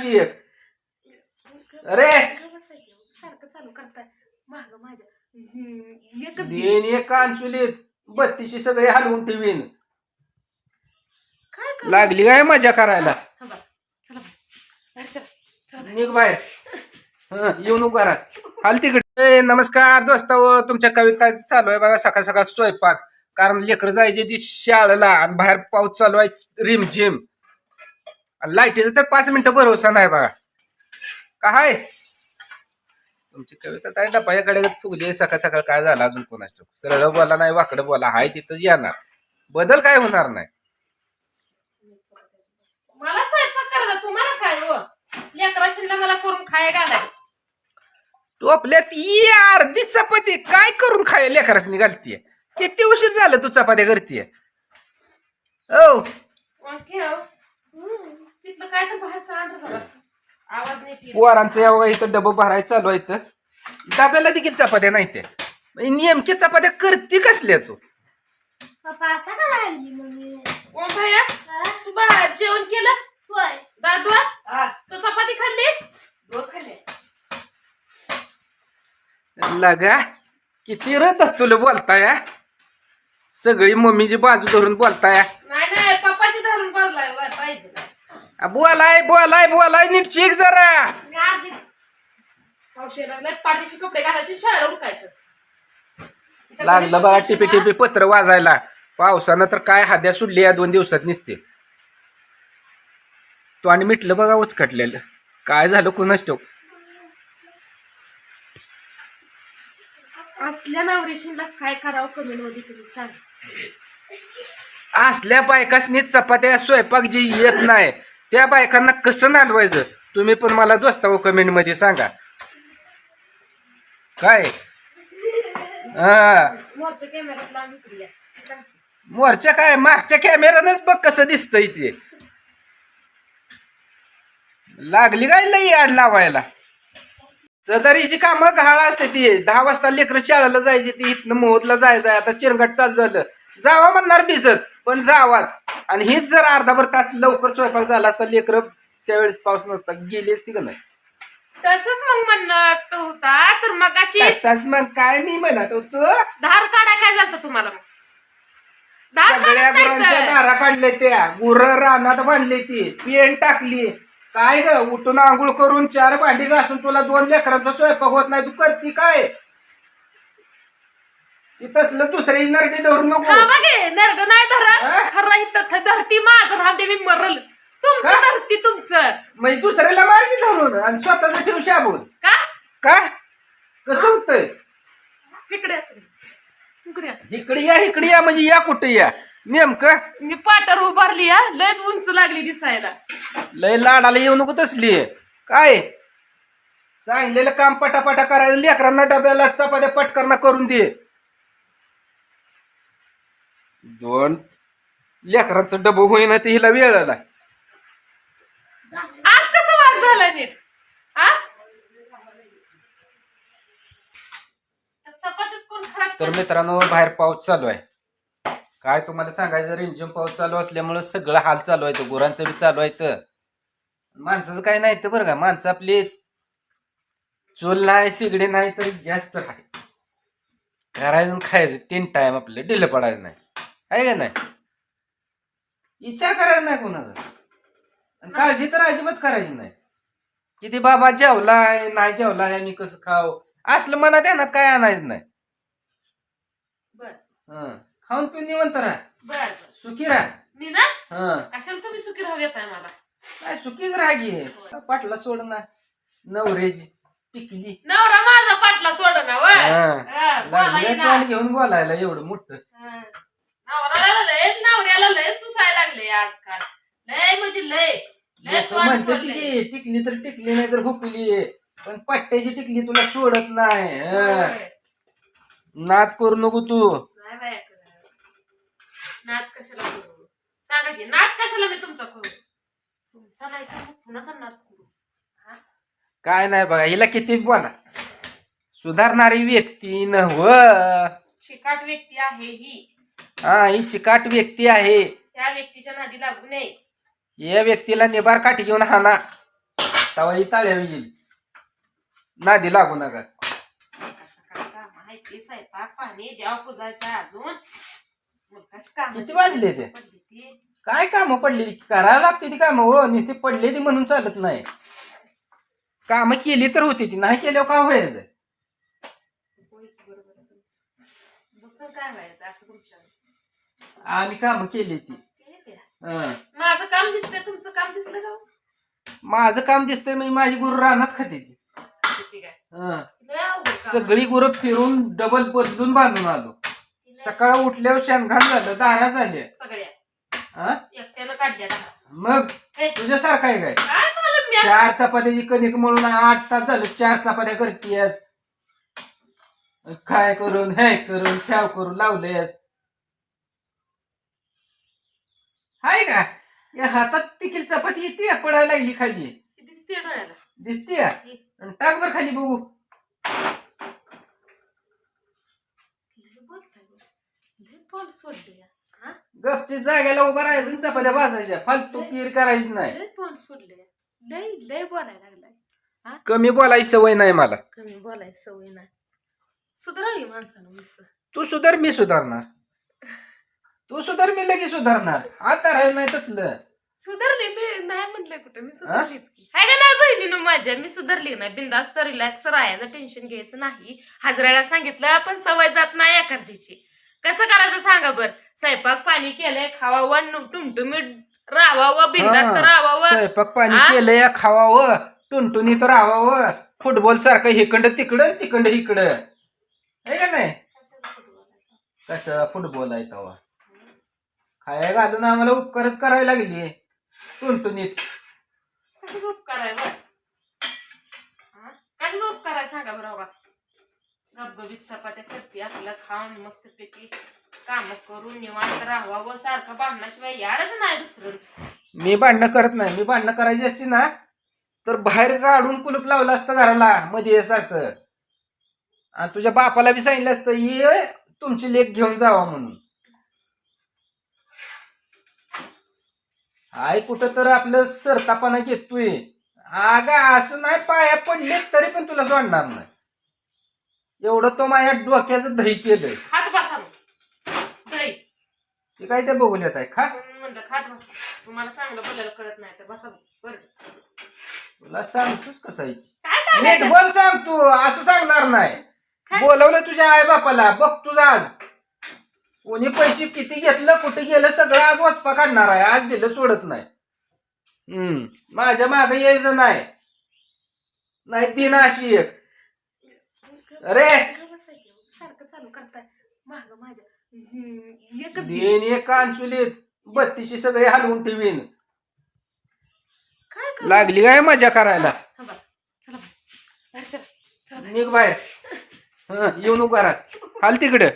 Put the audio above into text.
अशी एक. अरे! सारखं चालू करताय. माग माझ्या. एकच एक बत्तीशी सगळे हलवून ठेवीन. काय करू? लागली काय मजा करायला? चला चला. निघ बाहेर. हं, येऊ नको घरात. हाल तिकडे. ए, नमस्कार दोस्ता तुमच्या कविता चालू आहे बघा सकाळ सकाळ स्वयंपाक. कारण लेकर जायचे ती शाळेला आणि बाहेर पाऊस चालू आहे रिमझिम. लाईटीचा तर पाच मिनिटं भरोसा नाही बघा. काय तुमची कविता काय डपायाकडे फुगली सकाळ सकाळ काय झालं अजून कोणाच? सरळ बोला नाही वाकडं बोला हाय तिथंच येणार. बदल काय होणार नाही. मला स्वयंपाक करायला तुम्हाला काय हो? लेकराशींना मला करून खाय घालाय. तू आपल्यात ही अर्धी चपाती काय करून खाय लेकरच निघालतीये किती उशीर झालं तू चपात्या करतीये? ओ तिथलं काय तर बाहेरचा अंडर झाला आवाज नाही येत. पोरांचं या बघा इथं डबं भरायचं चालू आहे इथं. डब्याला देखील चपात्या नाही ते. म्हणजे नेमकी चपात्या करते कसल्या तू? पप्पा आता का राहिली मम्मी? ओ भैया तू बा जेवण केलं? होय. दादू तू चपाती खाल्ली? लगा किती रत तुला बोलताय? हा? सगळी मम्मीची बाजू धरून बोलताय नाही पप्पाची धरून बदलाय वर पाहिजे आ, बोलाय बोलाय बोलाय नीट शिक जरा पाठीशी कपडे घालायचे शाळेला लागलं बघा टिपी. टिपी पत्र वाजायला. पावसानं तर काय हाद्या सुटली या दोन दिवसात निसते. तो आणि मिटलं बघा उचकटलेलं. काय झालं कुणाच ठेव. असल्या नवरेशीला काय करावं कमेंटमध्ये तुम्ही सांग. असल्या बायकासनी चपात्या स्वयंपाक जी येत नाही त्या बायकांना कसं नांदवायचं? तुम्ही पण मला दोस्ताव कमेंटमध्ये सांगा. काय? हा. मोरच्या काय? मागच्या कॅमेरानच बघ कसं दिसतंय ते. लागली काय लई आड लावायला? सदरीची कामं घाळ असते ती. दहा वाजता लेकर शाळेला जायची ती इथनं मोहतला जायचं आता चिरंगट चालू झालं. जावा म्हणणार भिजत पण जावाच. आणि हीच जर अर्धाभर तास लवकर स्वयंपाक झाला असता लेकर त्यावेळेस पाऊस नसता. गेली असती का नाही? तसंच मग म्हणणं होता. तर मग अशी तसाच मग काय मी म्हणत होतो? धार काढाय काय झालं तुम्हाला मग? धार सगळ्या काढत नाही गुरांच्या. दारा काढल्या त्या. गुर रानात बांधली ती. पेन टाकली. काय ग उठून आंघोळ करून चार भांडी घासून तुला दोन लेकरांचा स्वयंपाक होत नाही तू करती काय? तसलं दुसरी नरडी धरू नको. हा बघे नरड नाही धरत. हा? खरं इथं धरती माझं राहून दे मी मरल. तुमचं? धरती तुमचं. म्हणजे दुसऱ्याला मार्गी धरून आणि स्वतःच ठेव शाबून. का? का? कसं होतंय? इकडे. इकडे. इकडे या इकडे या म्हणजे या कुठे या? नेमकं? मी पाटर उभारली हा. लयच उंच लागली दिसायला. लय लाडाला येऊ नको तसली. काय? सांगितलेलं काम पटापटा करायचं लेकरांना डब्याला चपात्या पटकरना करून दे. दोन. लेकरांचं डबं होईना ते हिला वेळ आला आज कसं वाघ झाला नीट? त्या चपातीत कोण खराब तर मित्रांनो बाहेर पाऊस चालू आहे. काय तुम्हाला सांगायचं रिमझिम पाऊस चालू असल्यामुळं सगळं हाल चालू आहे गुरांचं बी चालू आहे तर माणसाचं काय नाही तर बरं का माणसं आपली चूल नाही सिगडी नाही तर गॅस तर आहे. करायचं खायचं तीन टाइम आपलं डिलं पडायचं नाही. आहे का नाही? विचार करायचा नाही कोणाचा. काळजी तर अजिबात करायची नाही. किती बाबा जेवलाय नाही जेवलाय मी कसं खाव असलं मनात येणार काय आणायचं नाही. खाऊन पिऊन निवंत राहा बर बर. सुखी राहा मी ना हं. कशाला तुम्ही सुखी राहू देताय मला काय सुखीच राहा की पाटला सोड ना नवरेची टिकली नवरा माझा पाटला सोड ना हं. हा. तोंड घेऊन बोलायला एवढं मोठं हा. नवऱ्याला लय नवऱ्याला लय सुसायला लागले आजकाल लय म्हणजे लय लय लोकं तोंड म्हणतात सोडलंय. की टिकली तर टिकली नाही तर हुकली पण पट्ट्याची टिकली तुला सोडत नाही हं. होय. नाद करू नको तू नाही बाया करत. नाद कशाला करू? सांगा की नाद कशाला मी तुमचा करू? तुमचा नाही कुणाचा नाद करू? हा? काय नाही बघा हिला किती बोला. सुधारणारी व्यक्ती नव चिकाट व्यक्ती आहे ही. हा ही चिकाट व्यक्ती आहे. त्या व्यक्तीच्या नादी लागू नये. या व्यक्तीला निबार काठी घेऊन हाना. तवा ही ताळ्यावर येईल नादी लागू नका. सकाळ काम आहे ते स्वयंपाक पाणी द्याव पुजायचं अजून. किती वाजले ते? काय कामं पडलेली करायला लागते ती कामं हो नुसती पडलेली म्हणून चालत नाही कामं केली तर होती ती नाही केल्यावर का व्हायचं आम्ही कामं केली ती हं. माझं काम दिसतंय तुमचं काम दिसलं का हो? माझं काम दिसतंय मी माझी गुरु रानात खाते ती किती काय हं. लय अवघड काम आहे. सगळी गुरं फिरून डबल बदलून बांधून आलो सकाळ उठल्यावर शेणघाण झालं दारा झाल्या. सगळ्या. हं? एकट्यानं काढल्या दहा. मग? हे, तुझ्यासारखं आहे काय? काय मला म्या- चार चपात्याची कणिक म्हणून आठ तास झालं चार चपात्या करतेस काय करून हे करून ठेव करून लावलेस हाय का? या हातात तिकील चपाती येते पडायला लागली खाली. दिसते डोळ्याला. दिसते आणि टाक बर खाली बघू लय बोलताय बरं. लय तोंड सोडले हा? गपची जागेला उभा राहायचं आणि चपात्या भाजायच्या. फालतू पीर करायची नाही. लय तोंड सोडले लय लय बोलायला लागलाय. कमी बोलायची सवय नाही मला. कमी बोलायची सवय नाही. सुधारावी माणसानं मिस. तू सुधार मी सुधारणार. तू सुधार मी लगेच सुधारणार. आता राहायचं नाही तसलं. सुधारली मी नाही म्हटलंय कुठं. मी सुधारलीच की. हाय का नाही बहिणीनं माझ्या? मी सुधारली नाही. बिंदास्त रिलॅक्स राहायचं टेन्शन घ्यायचं नाही. हाजराला सांगितलं पण सवय जात नाही एखाद्याची कसं करायचं सांगा बर? स्वयंपाक पाणी केलंय खावावं टुमटुमीत राहावं बिंदास्त राहावं. स्वयंपाक पाणी हा? केलंय खावावं टुनटुनीत राहावं. फुटबॉल सारखं हिकडं तिकडं तिकडं इकडं आहे का नाही? कसं फुटबॉल आहे तवा. खाया घालून आम्हाला उपकारच करायला लागली टुनटुनीत. कशाचा उपकार आहे बरं? हा? कशाचा उपकार आहे? सांगा बरं बाबा. गबगबीत चपात्या करते आपलं खाऊन मस्तपैकी काम करून निवांत राहावं सारखं भांडणाशिवाय याडच नाही दुसरं. मी भांडणं करत नाही. मी भांडणं करायची असती ना तर बाहेर काढून कुलूप लावलं असतं घराला मध्ये सारखं. आणि तुझ्या बापाला बी सांगितलं असतं ये तुमची लेख घेऊन जावा म्हणून. आय कुठं तर आपलं सरतापणा घेतोय. अगं असं नाही पाया पडले तरी पण तुला सोडणार नाही. एवढं तो माझ्या डोक्याचं दही केलंय. खात बसा मग. दही. ते काय ते बघून येत आहे? खा. म्हणून म्हणलं खात बसा. तुम्हाला चांगलं बोलायला कळत नाही तर बसा बरं. तुला सांगतोच कसं आहे काय नीट सांगायचं? बोल सांग तू. असं सांगणार नाही. काय? बोलवलं तुझ्या आई बापाला बघ तुझं आज. कोणी पैसे किती घेतलं कुठे गेलं सगळं आज वाचपा काढणार आहे. आज दिलं सोडत नाही. हम्म. माझ्या मागे यायचं नाही. नाही दिन अशी एक. अरे! सारखं चालू करताय माग माझ्या एकच. दिन एक बत्तीशी सगळे हलवून ठेवीन काय करू? लागली काय मजा करायला थांबा. चला बाहेर. बाहेर चला. चला बाहेर. निघ बाहेर हं, येऊ नको घरात हाल तिकडं